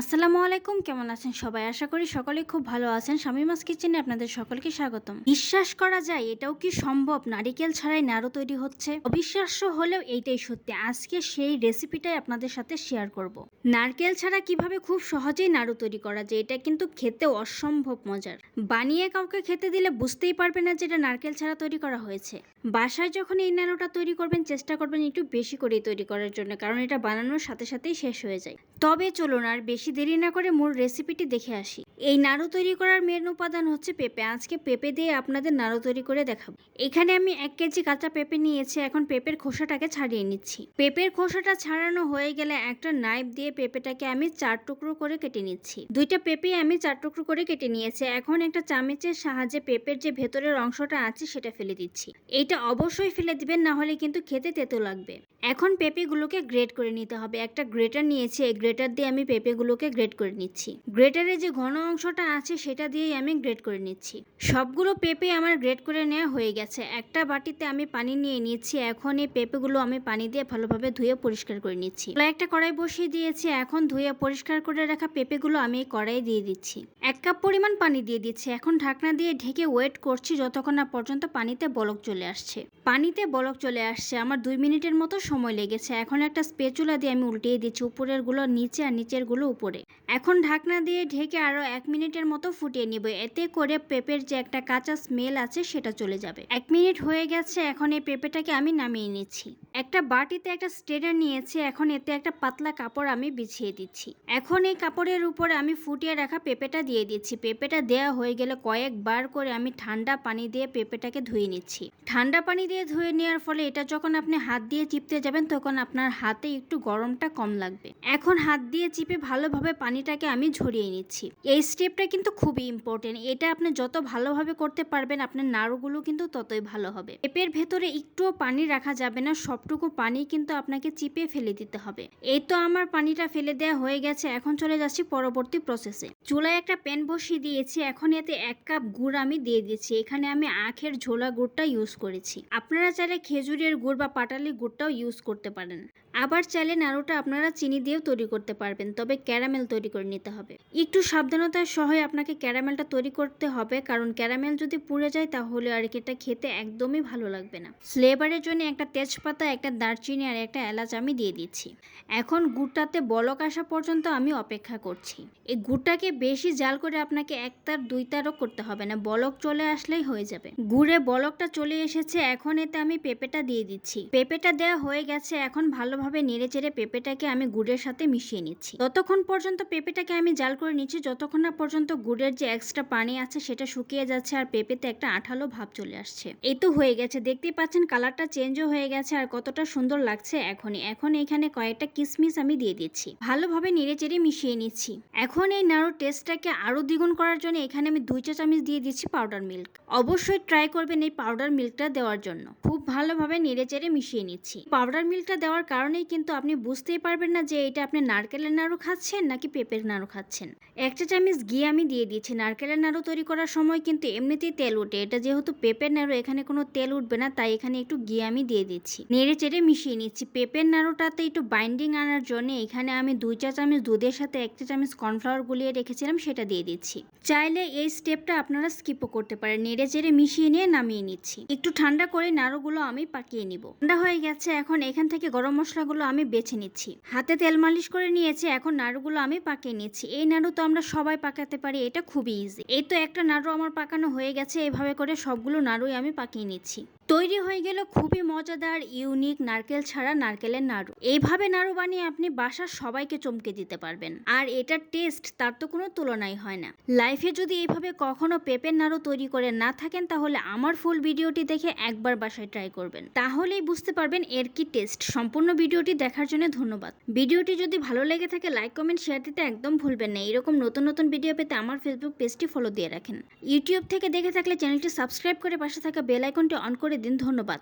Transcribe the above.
আসসালামু আলাইকুম, কেমন আছেন সবাই? আশা করি সকলে খুব ভালো আছেন। শামিমাস কিচেনে আপনাদের সকলকে স্বাগতম। বিশ্বাস করা যায়, এটাও কি সম্ভব? নারিকেল ছাড়াই নাড়ু তৈরি হচ্ছে। অবিশ্বাস্য হলেও এইটাই সত্যি। আজকে সেই রেসিপিটাই আপনাদের সাথে শেয়ার করব। নারকেল ছাড়া কীভাবে খুব সহজেই নাড়ু তৈরি করা যায়, এটা কিন্তু খেতে অসম্ভব মজার। বানিয়ে কাউকে খেতে দিলে বুঝতেই পারবে না যে এটা নারকেল ছাড়া তৈরি করা হয়েছে। বাসায় যখন এই নাড়ুটা তৈরি করবেন, চেষ্টা করবেন একটু বেশি করেই তৈরি করার জন্য, কারণ এটা বানানোর সাথে সাথেই শেষ হয়ে যায়। তবে চলুন আর বেশি দেরি না করে মূল রেসিপিটি দেখে আসি। এই নাড়ু তৈরি করার মেন উপাদান হচ্ছে পেঁপে। আজকে পেঁপে দিয়ে আপনাদের নাড়ু তৈরি করে দেখাবো। এখানে আমি এক কেজি কাঁচা পেঁপে নিয়েছি, এখন পেঁপের খোসাটাকে ছাড়িয়ে নিচ্ছি। পেঁপের খোসাটা ছাড়ানো হয়ে গেলে একটা নাইফ দিয়ে পেঁপেটাকে আমি চার টুকরো করে কেটে নিচ্ছি। দুইটা পেঁপে আমি চার টুকরো করে কেটে নিয়েছি। এখন একটা চামচের সাহায্যে পেঁপের যে ভেতরের অংশটা আছে, সেটা ফেলে দিচ্ছি। এইটা অবশ্যই ফেলে দিবেন, না হলে কিন্তু খেতে তেতো লাগবে। এখন পেঁপেগুলোকে গ্রেট করে নিতে হবে। একটা গ্রেটার নিয়েছি, এই গ্রেটার দিয়ে আমি পেঁপেগুলোকে গ্রেট করে নিচ্ছি। গ্রেটারে যে ঘন অংশটা আছে সেটা দিয়েই আমি গ্রেট করে নিচ্ছি। সবগুলো পেঁপে আমার গ্রেট করে নেওয়া হয়ে গেছে। একটা বাটিতে আমি পানি নিয়ে নিচ্ছি এখন এই পেঁপেগুলো আমি পানি দিয়ে ভালোভাবে ধুয়ে পরিষ্কার করে নিচ্ছি। একটা কড়াই বসিয়ে দিয়েছি। এখন ধুয়ে পরিষ্কার করে রাখা পেঁপেগুলো আমি এই কড়াই দিয়ে দিচ্ছি। এক কাপ পরিমাণ পানি দিয়ে দিচ্ছি। এখন ঢাকনা দিয়ে ঢেকে ওয়েট করছি যতক্ষণ না পর্যন্ত পানিতে বলক চলে আসছে। পানিতে বলক চলে আসছে। আমার দুই মিনিটের মতো সময় লেগেছে। এখন একটা স্পেচুলা দিয়ে আমি উল্টিয়ে দিচ্ছি। উপরেরগুলো নিচে আর নিচেরগুলো উপরে। এখন ঢাকনা দিয়ে ঢেকে আরও এক মিনিটের মতো ফুটিয়ে নিব। এতে করে পেঁপের যে একটা কাঁচা স্মেল আছে সেটা চলে যাবে। এক মিনিট হয়ে গেছে, এখন এই পেঁপেটাকে আমি নামিয়ে নিচ্ছি। একটা বাটিতে একটা স্টেডার নিয়েছি, এখন এতে একটা পাতলা কাপড় আমি বিছিয়ে দিচ্ছি। এখন এই কাপড়ের উপরে আমি ফুটিয়ে রাখা পেঁপেটা দিয়ে দিচ্ছি। পেঁপেটা দেওয়া হয়ে গেলে কয়েকবার করে আমি ঠান্ডা পানি দিয়ে পেঁপেটাকে ধুয়ে নিচ্ছি। ঠান্ডা পানি দিয়ে ধুয়ে নেওয়ার ফলে এটা যখন আপনি হাত দিয়ে চিপতে যাবেন, তখন আপনার হাতে একটু গরমটা কম লাগবে। এখন হাত দিয়ে চিপে ভালোভাবে পানিটাকে আমি ঝরিয়ে নিচ্ছি। এই স্টেপটা কিন্তু খুবই ইম্পর্টেন্ট এটা আপনি যত ভালোভাবে করতে পারবেন, আপনার নাড়ুগুলো কিন্তু ততই ভালো হবে। পেঁপের ভেতরে একটুও পানি রাখা যাবে না, সবটুকু পানি কিন্তু আপনাকে চিপে ফেলে দিতে হবে। এই তো আমার পানিটা ফেলে দেওয়া হয়ে গেছে, এখন চলে যাচ্ছি পরবর্তী প্রসেসে চুলায় একটা প্যান বসিয়ে দিয়েছি, এখন এতে এক কাপ গুড় আমি দিয়ে দিচ্ছি। এখানে আমি আখের ঝোলা গুড়টা ইউজ করেছি। আপনারা চাইলে খেজুরের গুড় বা পাটালি গুড়টাও ইউজ করতে পারেন। আবার চাইলে নাড়ুটা আপনারা চিনি দিয়েও তৈরি করতে পারবেন, তবে ক্যারামেল তৈরি করে নিতে হবে। একটু সাবধানতার সহায় আপনাকে ক্যারামেলটা তৈরি করতে হবে, কারণ ক্যারামেল যদি পুড়ে যায় তাহলে আর কি এটা খেতে একদমই ভালো লাগবে না। ফ্লেভারের জন্য একটা তেজপাতা, একটা দারচিনি আর একটা এলাচ আমি দিয়ে দিচ্ছি। এখন গুড়টাতে বলক আসা পর্যন্ত আমি অপেক্ষা করছি। এই গুড়টাকে বেশি জাল করে আপনাকে একতার দুই তারও করতে হবে না, বলক চলে আসলেই হয়ে যাবে। গুড়ে বলকটা চলে এসেছে, এখন এতে আমি পেঁপেটা দিয়ে দিচ্ছি। পেঁপেটা দেওয়া হয়ে গেছে, এখন ভালোভাবে নেড়ে চেড়ে পেঁপেটাকে আমি গুড়ের সাথে মিশিয়ে নিচ্ছি। ততক্ষণ পর্যন্ত পেঁপেটাকে আমি জাল করে নিচ্ছি, যতক্ষণ না পর্যন্ত গুড়ের যে এক্সট্রা পানি আছে সেটা শুকিয়ে যাচ্ছে আর পেঁপেতে একটা আঠালো ভাব চলে আসছে। এই তো হয়ে গেছে, দেখতেই পাচ্ছেন কালারটা চেঞ্জও হয়ে গেছে আর কতটা সুন্দর লাগছে এখনই। এখন এখানে কয়েকটা কিসমিস আমি দিয়ে দিচ্ছি। ভালোভাবে নেড়ে চেড়ে মিশিয়ে নিচ্ছি। এখন এই নাড়ুর টেস্টটাকে আরও দ্বিগুণ করার জন্য এখানে আমি দুই চা চামচ দিয়ে দিচ্ছি পাউডার মিল্ক অবশ্যই ট্রাই করবেন এই পাউডার মিল্কটা দেওয়ার জন্য। ভালোভাবে নেড়ে চেড়ে মিশিয়ে নিচ্ছি। পাউডার মিল্কটা দেওয়ার কারণেই কিন্তু আপনি বুঝতেই পারবেন না যে এটা আপনি নারকেলের নাড়ু খাচ্ছেন নাকি পেঁপের নাড়ু খাচ্ছেন। একটা চামচ ঘি আমি দিয়ে দিচ্ছি নারকেলের নাড়ু তৈরি করার সময় কিন্তু এমনিতেই তেল উঠে এটা যেহেতু পেঁপের নাড়ু, এখানে কোনো তেল উঠবে না, তাই এখানে একটু ঘি আমি দিয়ে দিচ্ছি। নেড়ে চেড়ে মিশিয়ে নিচ্ছি। পেঁপের নাড়ুটাতে একটু বাইন্ডিং আনার জন্য এখানে আমি দুই চা চামচ দুধের সাথে একটা চামচ কর্নফ্লাওয়ার গুলিয়ে রেখেছিলাম, সেটা দিয়ে দিচ্ছি। চাইলে এই স্টেপটা আপনারা স্কিপও করতে পারেন। নেড়ে চেড়ে মিশিয়ে নিয়ে নামিয়ে নিচ্ছি। একটু ঠান্ডা করে নাড়ুগুলো আমি পাকিয়ে নিব। ঠান্ডা হয়ে গেছে, এখন এখান থেকে গরম মশলাগুলো আমি বেছে নিচ্ছি। হাতে তেল মালিশ করে নিয়েছি, এখন নাড়ুগুলো আমি পাকিয়ে নিচ্ছি। এই নাড়ু তো আমরা সবাই পাকাতে পারি, এটা খুবই ইজি এই তো একটা নাড়ু আমার পাকানো হয়ে গেছে, এভাবে করে সবগুলো নাড়ুই আমি পাকিয়ে নিচ্ছি। তৈরি হয়ে গেল খুবই মজাদার ইউনিক নারকেল ছাড়া নারকেলের নাড়ু। এইভাবে নাড়ু বানিয়ে আপনি বাসার সবাইকে চমকে দিতে পারবেন। আর এটার টেস্ট তার তো কোনো তুলনাই হয় না। লাইফে যদি এইভাবে কখনো পেঁপের নাড়ু তৈরি করে না থাকেন, তাহলে আমার ফুল ভিডিওটি দেখে একবার বাসায় ট্রাই করবেন। তাহলেই বুঝতে পারবেন এর কি টেস্ট সম্পূর্ণ ভিডিওটি দেখার জন্য ধন্যবাদ। ভিডিওটি যদি ভালো লেগে থাকে লাইক কমেন্ট শেয়ার দিতে একদম ভুলবেন না। এরকম নতুন নতুন ভিডিও পেতে আমার ফেসবুক পেজটি ফলো দিয়ে রাখেন। ইউটিউব থেকে দেখে থাকলে চ্যানেলটি সাবস্ক্রাইব করে পাশে থাকা বেল আইকনটি অন করে দিন। ধন্যবাদ।